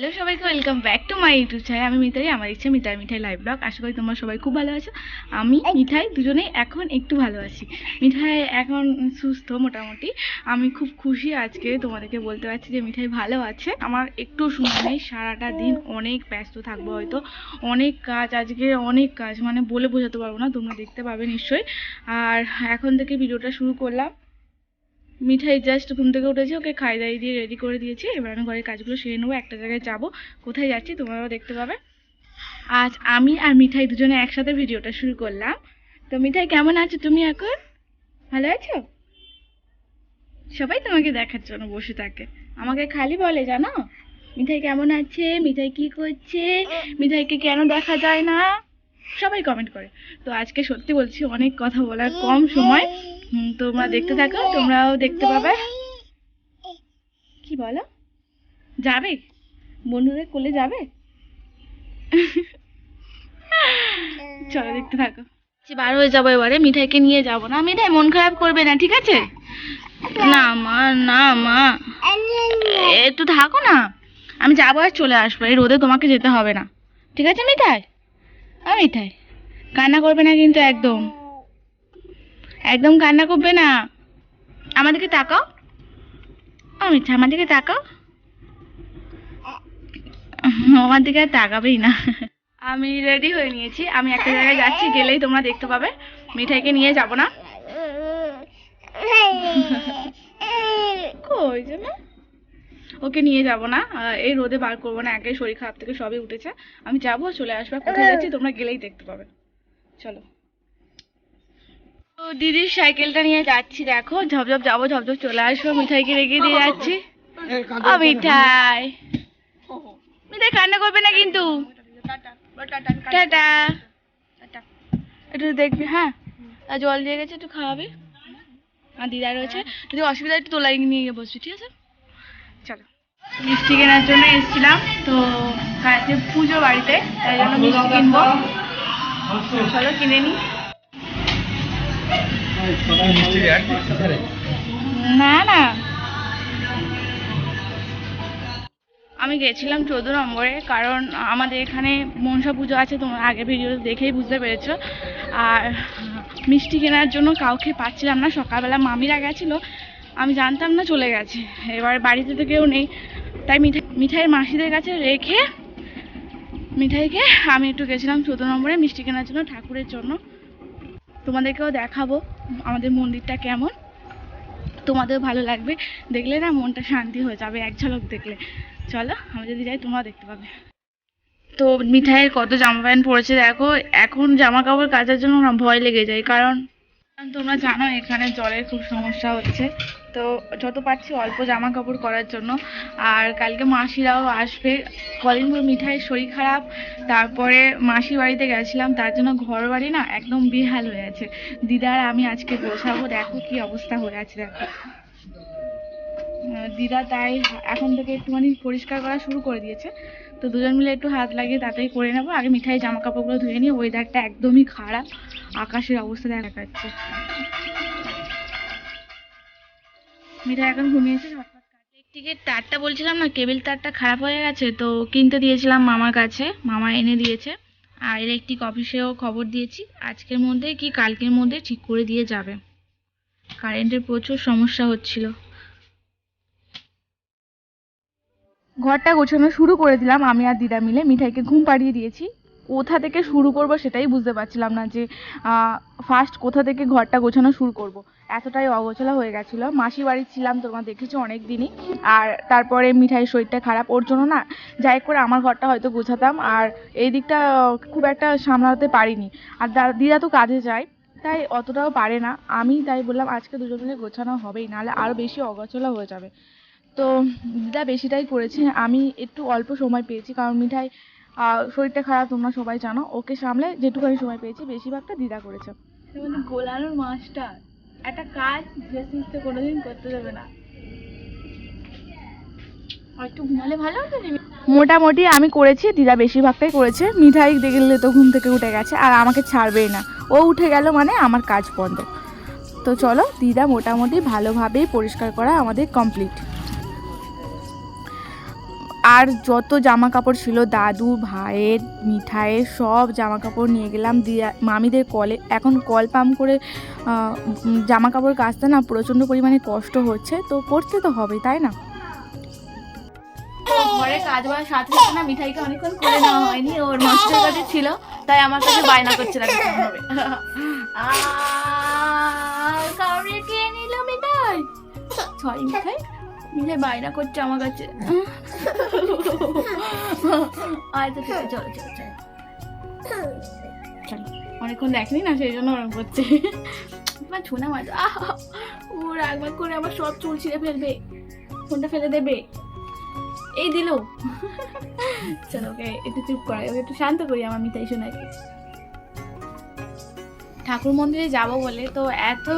Hello সবাইকে welcome back to my YouTube channel আমি মিতাই আমার ইচ্ছা মিতাই মিঠাই লাইভ ব্লগ আশা করি তোমরা সবাই খুব ভালো আছো। আমি মিঠাই দুজনেই এখন একটু ভালো আছি। মিঠাই এখন সুস্থ মোটামুটি। আমি খুব খুশি আজকে তোমাদেরকে বলতে পারছি যে মিঠাই ভালো আছে। আমার একটু সময় নেই সারাটা দিন অনেক ব্যস্ত থাকব হয়তো। অনেক কাজ আজকে অনেক কাজ মানে বলে বোঝাতে পারব না তোমরা দেখতে পাবে নিশ্চয়ই। আর এখন থেকে ভিডিওটা শুরু করলাম। মিঠাই জাস্ট ঘুম থেকে উঠেছে ওকে খাই দাই দিয়ে রেডি করে দিয়েছি। এবার আমি ঘরের কাজগুলো সেরে নেব একটা জায়গায় যাব। কোথায় যাচ্ছি তোমরাও দেখতে পাবে। আজ আমি আর মিঠাই দুজনে একসাথে ভিডিওটা শুরু করলাম। তো মিঠাই কেমন আছো তুমি এখন? ভালো আছো? সবাই তোমাকে দেখার জন্য বসে থাকে। আমাকে খালি বলে জানো? মিঠাই কেমন আছে? মিঠাই কি করছে? মিঠাইকে কেন দেখা যায় না? সবাই কমেন্ট করে। তো আজকে সত্যি বলছি অনেক কথা বলার কম সময়। তোমরা দেখতে থাকো, তোমরাও দেখতে পাবে। কি বলো? যাবে? বন্ধুদের কোলে যাবে? চলো দেখতে থাকো। বার হয়ে যাব এবারে, মিঠাইকে নিয়ে যাব না। মিঠাই মন খারাপ করবে না, ঠিক আছে? না মা না মা। একটু থাকো না। আমি যাব আর চলে আসব। এই রোদে তোমাকে যেতে হবে না। ঠিক আছে, মিঠাই? আ মিঠাই কান্না করবে না কিন্তু একদম। একদম কান্না করবে না। আমাদেরকে তাকাও। ও মিঠা আমার দিকে তাকাও। আমার দিকে আর তাকাবেই না। আমি রেডি হয়ে নিয়েছি। আমি একটা জায়গায় যাচ্ছি গেলেই তোমরা দেখতে পাবে। মিঠাইকে নিয়ে যাব না। কই যে না ওকে নিয়ে যাব না। এই রোদে বার করব না, একাই শরীর খারাপ থেকে সবই উঠেছে। আমি যাব, চলে আসব কোথায় যাচ্ছি তোমরা গেলেই দেখতে পাবে। চলো। দিদির সাইকেলটা নিয়ে যাচ্ছি, দেখো। ঝপঝপ যাব, ঝপঝপ চলে আসব, মিঠাইকে রেখে দিয়ে যাচ্ছি। ও, মিঠাই। মিঠাই কান্না করবে না কিন্তু? টাটা। একটু দেখবি হ্যাঁ? জল দিয়ে গেছে, একটু খাওয়াবি। আর দিদা রয়েছে। যদি অসুবিধা একটু তোলাই নিয়ে বসবি, ঠিক আছে? চলো। মিষ্টি কেনার জন্য এসেছিলাম, তো কালকে পুজো বাড়িতে, তাই জন্য মিষ্টি কিনবো। চলো কিনে নিই না না। আমি গেছিলাম চৌদ্দ নম্বরে কারণ আমাদের এখানে মনসা পুজো আছে, তোমরা আগে ভিডিও দেখেই বুঝতে পেরেছ। আর মিষ্টি কেনার জন্য কাউকে পাচ্ছিলাম না, সকালবেলা মামিরা গেছিল আমি জানতাম না চলে গেছে। এবার বাড়িতে তো কেউ নেই। তাই মিঠাই মিঠাইয়ের মাসিদের কাছে রেখে মিঠাইকে আমি একটু গেছিলাম চৌদ্দ নম্বরে মিষ্টি কেনার জন্য ঠাকুরের জন্য। তোমাদেরকেও দেখাবো আমাদের মন্দিরটা কেমন। তোমাদের ভালো লাগবে। দেখলে না মনটা শান্তি হয়ে যাবে, এক ঝলক দেখলে। চলো, আমি যদি যাই, তোমরাও দেখতে পাবে। তো মিঠাইয়ের কত জামা প্যান্ট পরেছে দেখো। এখন জামা কাপড় কাচার জন্য ভয় লেগে যায়। কারণ তোমরা জানো, এখানে জলের খুব সমস্যা হচ্ছে। তো যত পারছি অল্প জামা কাপড় করার জন্য। আর কালকে মাসিরাও আসবে। কদিন পর মিঠাইয়ের শরীর খারাপ। তারপরে মাসি বাড়িতে গেছিলাম। তার জন্য ঘর বাড়ি না একদম বেহাল হয়ে আছে। দিদার আমি আজকে গোছাবো। দেখো কি অবস্থা হয়ে আছে, দেখো। দিদা তাই এখন থেকে একটুখানি পরিষ্কার করা শুরু করে দিয়েছে। তো দুজন মিলে একটু হাত লাগিয়ে তাতেই করে নেব। আগে মিঠাই জামা কাপড়গুলো ধুয়ে নিই ওয়েদারটা একদমই খারাপ। আকাশের অবস্থা দেখাচ্ছে মিঠাই এখন ঘুমিয়েছে ঝটপট কাটে ইলেকট্রিকের তারটা বলছিলাম না কেবিল তারটা খারাপ হয়ে গেছে তো কিনতে দিয়েছিলাম মামার কাছে মামা এনে দিয়েছে। আর ইলেকট্রিক অফিসেও খবর দিয়েছি। আজকের মধ্যে কি কালকের মধ্যে ঠিক করে দিয়ে যাবে। কারেন্টের প্রচুর সমস্যা হচ্ছিল। ঘরটা গোছানো শুরু করে দিলাম আমি আর দিদা মিলে মিঠাইকে ঘুম পাড়িয়ে দিয়েছি। কোথা থেকে শুরু করব সেটাই বুঝতে পারছিলাম না যে ফার্স্ট কোথা থেকে ঘরটা গোছানো শুরু করব। এতটাই অগোছালো হয়ে গেছিল। মাসি বাড়ি ছিলাম, তোমরা দেখেছ অনেক দিনই আর তারপরে মিঠাইয়ের শরীরটা খারাপ, ওর জন্য না, যাই করে আমার ঘরটা হয়তো গোছাতাম। আর এই দিকটা খুব একটা সামলাতে পারিনি। আর দিদা তো কাজে যায়, তাই অতটাও পারে না। আমি তাই বললাম, আজকে দুজন মিলে গোছানো হবেই, নাহলে আরও বেশি অগোছালো হয়ে যাবে। তো, দিদা বেশিটাই করেছে। আমি একটু অল্প সময় পেয়েছি, কারণ মিঠাই শরীরটা খারাপ তোমরা সবাই জানো। ওকে সামলে যেটুখানি সময় পেয়েছি বেশিরভাগটা দিদা করেছে। গোলানোর মাস্টার একটা কাজ যে সিস্টে কোনোদিন করতে দেবে না। একটু ঘুমালে ভালো হতো? মোটামুটি আমি করেছি দিদা বেশিরভাগটাই করেছে। মিঠাই দেখলে তো ঘুম থেকে উঠে গেছে আর আমাকে ছাড়বেই না। ও উঠে গেল মানে আমার কাজ বন্ধ। তো চলো দিদা মোটামুটি ভালোভাবেই পরিষ্কার করা আমাদের কমপ্লিট আর যত জামা কাপড় ছিল, দাদু, ভাইয়ের, মিঠাইয়ের সব জামা কাপড় নিয়ে গেলাম। দিয়ে, মামিদের কলে, এখন কল পাম্প করে জামা কাপড় কাচতে না প্রচণ্ড পরিমাণে কষ্ট হচ্ছে, তো করতে তো হবে, তাই না? ঘরে কাজ বাজ সাথে সাথে না মিঠাইকে অনেকক্ষণ করে নেওয়া হয়নি, ওর মাস্টার কাছে ছিল, তাই আমার কাছে বায়না করছে না সরি মিঠাই? মিঠাই বায়না করছে আমার কাছে। আচ্ছা ঠিক আছে চলো চলো চলো। চলো। অনেকক্ষণ দেখনি না সেই জন্য ওরকম করছে। আমার ছোনা মাছ। আহ ও রাগবাগ করে আমার সব চুল ছিঁড়ে ফেলবে। ফোনটা ফেলে দেবে। এই দিল। চলো ওকে একটু চুপ করাই ওকে একটু শান্ত করি আমার মিতাই শোনাকে ঠাকুর মন্দিরে যাব বলে, তো এত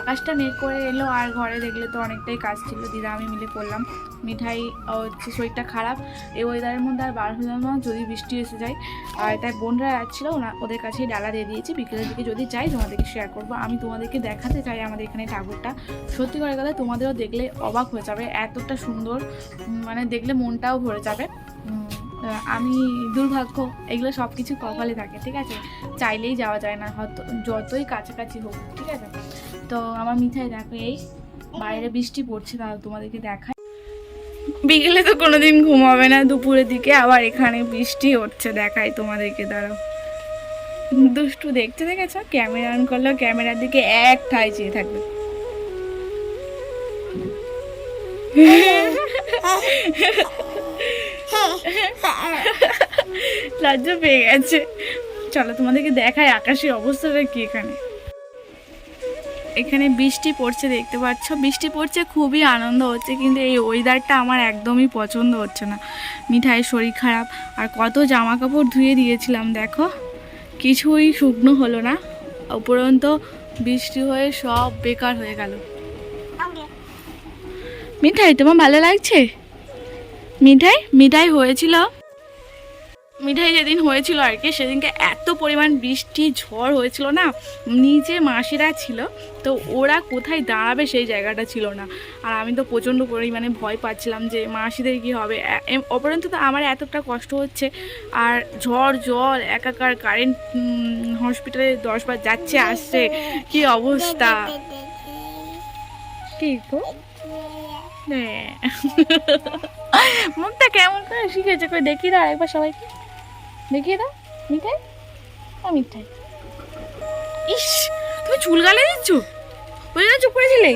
আকাশটা মেঘ করে এলো আর ঘরে দেখলে তো অনেকটাই কাজ ছিল। দিদা, আমি মিলে করলাম। মিঠাই হচ্ছে শরীরটা খারাপ। এই ওয়েদারের মধ্যে আর বার হলাম না, যদি বৃষ্টি এসে যায়। আর তাই বোনরা যাচ্ছিল, ওনা ওদের কাছেই ডালা দিয়ে দিয়েছি। বিকেলের দিকে যদি চাই তোমাদেরকে শেয়ার করব। আমি তোমাদেরকে দেখাতে চাই আমাদের এখানে ঠাকুরটা। সত্যি করে কথা, তোমাদেরও দেখলে অবাক হয়ে যাবে। এতটা সুন্দর মানে দেখলে মনটাও ভরে যাবে। আমি দুর্ভাগ্য, এগুলো সব কিছু কপালে থাকে, ঠিক আছে? চাইলেই যাওয়া যায় না, হয়তো যতই কাছাকাছি হোক, ঠিক আছে? তো আমার মিঠাই, দেখো এই, বাইরে বৃষ্টি পড়ছে তাহলে তোমাদেরকে দেখাই। বিকেলে তো কোনোদিন ঘুমাবে না, দুপুরের দিকে আবার এখানে বৃষ্টি হচ্ছে, দেখাই তোমাদেরকে, দাঁড়াও। দুষ্টু দেখতে দেখেছ? ক্যামেরা অন করলেও ক্যামেরার দিকে এক ঠাই চেয়ে থাকবে। লজ্জা পেয়ে গেছে। চলো তোমাদেরকে দেখায় আকাশের অবস্থাটা কি এখানে। এখানে বৃষ্টি পড়ছে দেখতে পাচ্ছ? বৃষ্টি পড়ছে খুবই আনন্দ হচ্ছে কিন্তু এই ওয়েদারটা আমার একদমই পছন্দ হচ্ছে না। মিঠাই শরীর খারাপ আর কত জামা কাপড় ধুয়ে দিয়েছিলাম দেখো। কিছুই শুকনো হলো না। উপরন্ত বৃষ্টি হয়ে সব বেকার হয়ে গেল। মিঠাই তোমার ভালো লাগছে? মিঠাই মিঠাই হয়েছিল। মিঠাই যেদিন হয়েছিল আর কি, সেদিনকে এত পরিমাণ বৃষ্টি, ঝড় হয়েছিল না নিচে মাসিরা ছিল, তো ওরা কোথায় দাঁড়াবে সেই জায়গাটা ছিল না। আর আমি তো প্রচণ্ড পরিমাণে ভয় পাচ্ছিলাম যে মাসিদের কি হবে। অপরন্ত তো আমার এতটা কষ্ট হচ্ছে, আর ঝড়, জল, একাকার কারেন্ট হসপিটালে দশবার যাচ্ছে, আসছে, কি অবস্থা? কি হ্যাঁ। মুখটা কেমন করে শিখেছে? কই দেখিয়ে দাও একবার সবাইকে। দেখিয়ে দাও। মিঠাই? ও মিঠাই। ইস, তুমি চুল গালে দিচ্ছ? ওই জন্য চুপ করেছিলে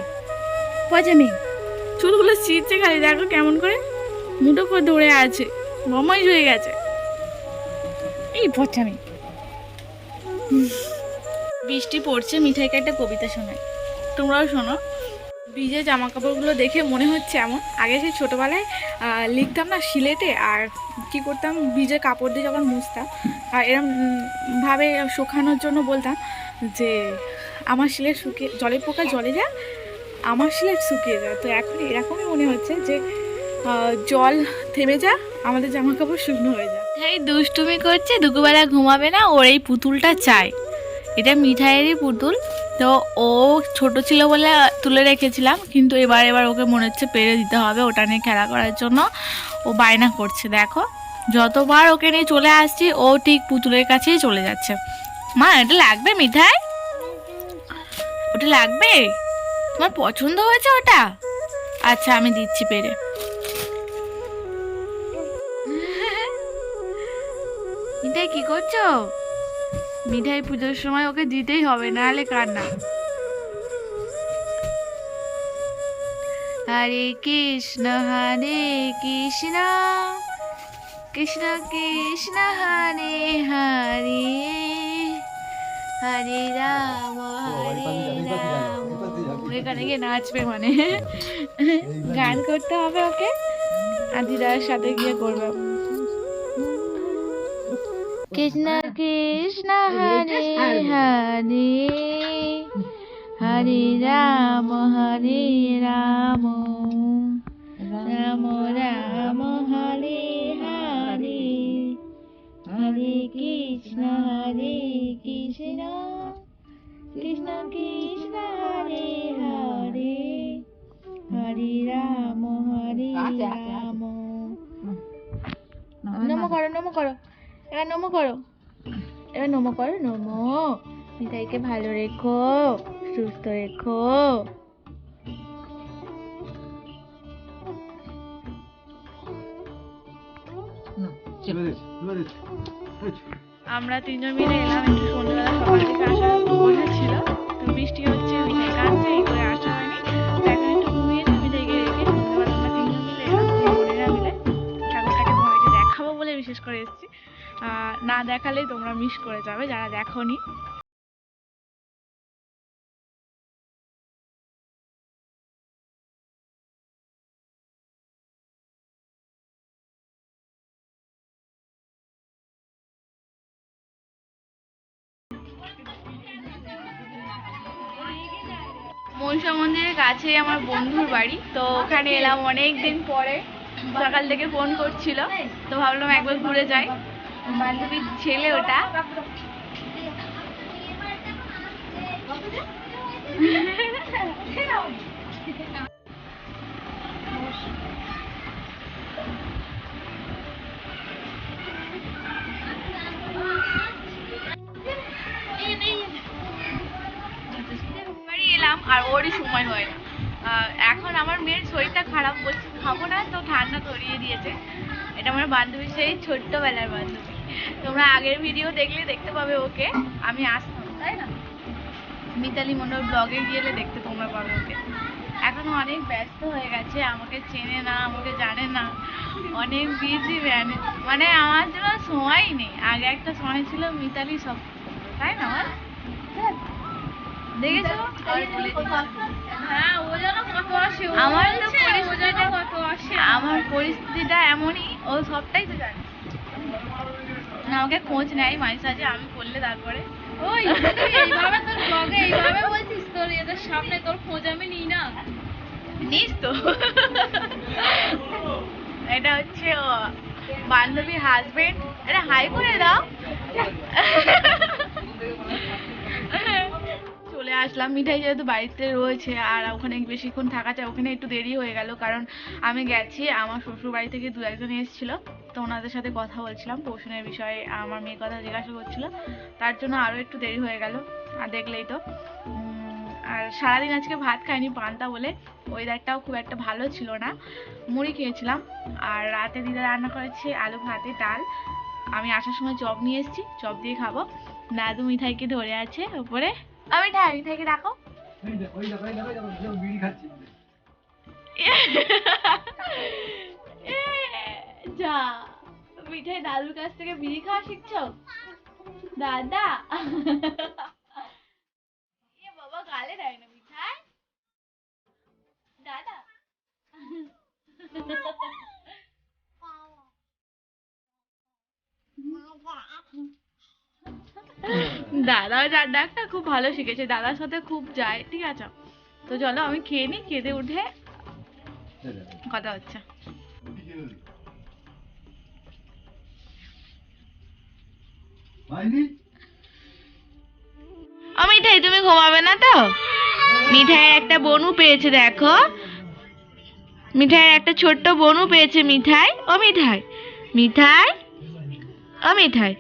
পয়সা নেই চুলগুলো ছিঁড়ছে খালি, দেখো কেমন করে মুঠো করে ধরে আছে। মমাই হয়ে গেছে। এই পচা নেই বৃষ্টি পড়ছে, মিঠাইকে একটা কবিতা শোনায় তোমরাও শোনো। ভিজে জামা কাপড়গুলো দেখে মনে হচ্ছে এমন। আগে সেই ছোটোবেলায় লিখতাম না সিলেটে, আর কি করতাম, ভিজে কাপড় দিয়ে যখন মুছতাম, আর এরম ভাবে শুকানোর জন্য বলতাম যে, আমার সিলেট শুকিয়ে, জলের পোকা জলে যা, আমার সিলেট শুকিয়ে যায় তো এখন এরকমই মনে হচ্ছে যে জল থেমে যা, আমাদের জামা কাপড় শুকনো হয়ে যায় এই দুষ্টুমি করছে, দুপুরবেলা ঘুমাবে না, ওর এই পুতুলটা চাই এটা মিঠাইয়েরই পুতুল। তো ও ছোট ছিল বলে তুলে রেখেছিলাম, কিন্তু এবার এবার ওকে মনে হচ্ছে পেরে দিতে হবে, ওটা নিয়ে খেলা করার জন্য। ও বায়না করছে, দেখো। যতবার ওকে নিয়ে চলে আসছি, ও ঠিক পুতুলের কাছেই চলে যাচ্ছে। মা, এটা লাগবে মিঠাই? ওটা লাগবে? তোমার পছন্দ হয়েছে ওটা? আচ্ছা আমি দিচ্ছি পেরে। মিঠাই, কি করছ? মিঠাই পুজোর সময় ওকে দিতেই হবে, নাহলে কান্না। হরে কৃষ্ণ হরে কৃষ্ণ কৃষ্ণ কৃষ্ণ, হরে হরে হরে রাম হরে রাম। এখানে গিয়ে নাচবে মানে। গান করতে হবে ওকে আর দিদার সাথে গিয়ে করবে। কৃষ্ণ কৃষ্ণ হরে হরে হরে রাম হরে রাম রাম রাম হরে হরে হরে কৃষ্ণ হরে কৃষ্ণ কৃষ্ণ কৃষ্ণ হরে হরে হরে রাম হরে রাম। নমো করো এবার নমো করো। এবার নমো করো নমো। মিঠাইকে ভালো রেখো সুস্থ রেখো। আমরা তিনজন মিলে এলাম একটু সন্ধ্যেবেলা সকাল থেকে আসা বসেছিল তো বৃষ্টি হচ্ছে মিঠাই কাঁদছে এই করে আসা দেখালেই তোমরা মিস করে যাবে যারা দেখোনি। মনসা মন্দিরের কাছে আমার বন্ধুর বাড়ি, তো ওখানে এলাম অনেক দিন পরে। সকাল থেকে ফোন করছিল, তো ভাবলাম একবার ঘুরে যাই। বান্ধবীর ছেলে ওটা। আর ওরই সময় হয়। না এখন আমার মেয়ের শরীরটা খারাপ, বলছে খাব না তো ঠান্ডা ধরিয়ে দিয়েছে। এটা আমার বান্ধবী, সেই ছোট্টবেলার বান্ধবী। তোমরা আগের ভিডিও দেখলে দেখতে পাবে ওকে। আমি আসতাম তাই না? মিতালি মন্ডল ব্লগে গেলে দেখতে তোমরা পাবে ওকে। এখন অনেক ব্যস্ত হয়ে গেছে আমাকে চেনে না আমাকে জানে না। অনেক বিজি ম্যান মানে আমার জন্য সময়ই নেই। আগে একটা সময় ছিল মিতালি সব তাই না? দেখেছ। হ্যাঁ ও যেন কত আসে আমার তো পরিস্থিতিটা আসে আমার পরিস্থিতিটা এমনই ও সবটাই তো জানে। না, আমাকে খোঁজ নেয় মাঝে সাঝে আমি করলে তারপরে ওই এইভাবে তোর ব্লগে এইভাবে বলছিস তোর এদের সামনে তোর খোঁজ আমি নিই না। নিস তো। এটা হচ্ছে বান্ধবীর হাজবেন্ড এটা হাই করে দাও। চলে আসলাম। মিঠাই যেহেতু বাড়িতে রয়েছে আর ওখানে বেশিক্ষণ থাকা যায়, ওখানে একটু দেরি হয়ে গেল। কারণ আমি গেছি, আমার শ্বশুর বাড়ি থেকে দু একজন এসেছিল। তো ওনাদের সাথে কথা বলছিলাম। পোষণের বিষয়ে আমার মেয়ের কথা জিজ্ঞাসা করছিল। তার জন্য আরও একটু দেরি হয়ে গেল। আর দেখলেই তো। আর সারাদিন আজকে ভাত খাইনি, পান্তা বলে। ওয়েদারটাও খুব একটা ভালো ছিল না। মুড়ি খেয়েছিলাম। আর রাতে দিদা রান্না করেছে আলু ভাতে ডাল। আমি আসার সময় চপ নিয়ে এসেছি, চপ দিয়ে খাব। দাদু মিঠাইকে ধরে আছে উপরে। আমি মিঠাই মিঠাইকে ডাকো। যা মিঠাই দাদুর কাছ থেকে বিড়ি খাওয়া শিখছো? দাদা। এ বাবা গালে দেয় না মিঠাই। দাদা। দাদাও যার ডাকটা খুব ভালো শিখেছে দাদার সাথে খুব যায় ঠিক আছে? তো চলো আমি খেয়ে নিই খেতে উঠে কথা হচ্ছে। ও মিঠাই তুমি ঘুমাবে না তো? মিঠাইয়ের একটা বনু পেয়েছে দেখো। মিঠাইয়ের একটা ছোট্ট বনু পেয়েছে মিঠাই ও মিঠাই। মিঠাই ও মিঠাই।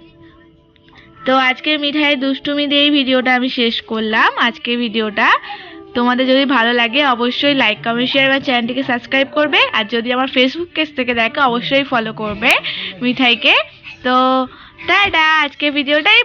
তো আজকে মিঠাই দুষ্টুমি দিয়েই ভিডিওটা আমি শেষ করলাম। আজকে ভিডিওটা তোমাদের যদি ভালো লাগে অবশ্যই লাইক কমেন্ট শেয়ার বা চ্যানেলটিকে সাবস্ক্রাইব করবে। আর যদি আমার ফেসবুক পেজ থেকে দেখো, অবশ্যই ফলো করবে মিঠাইকে। তো টাটা, আজকে ভিডিওটাই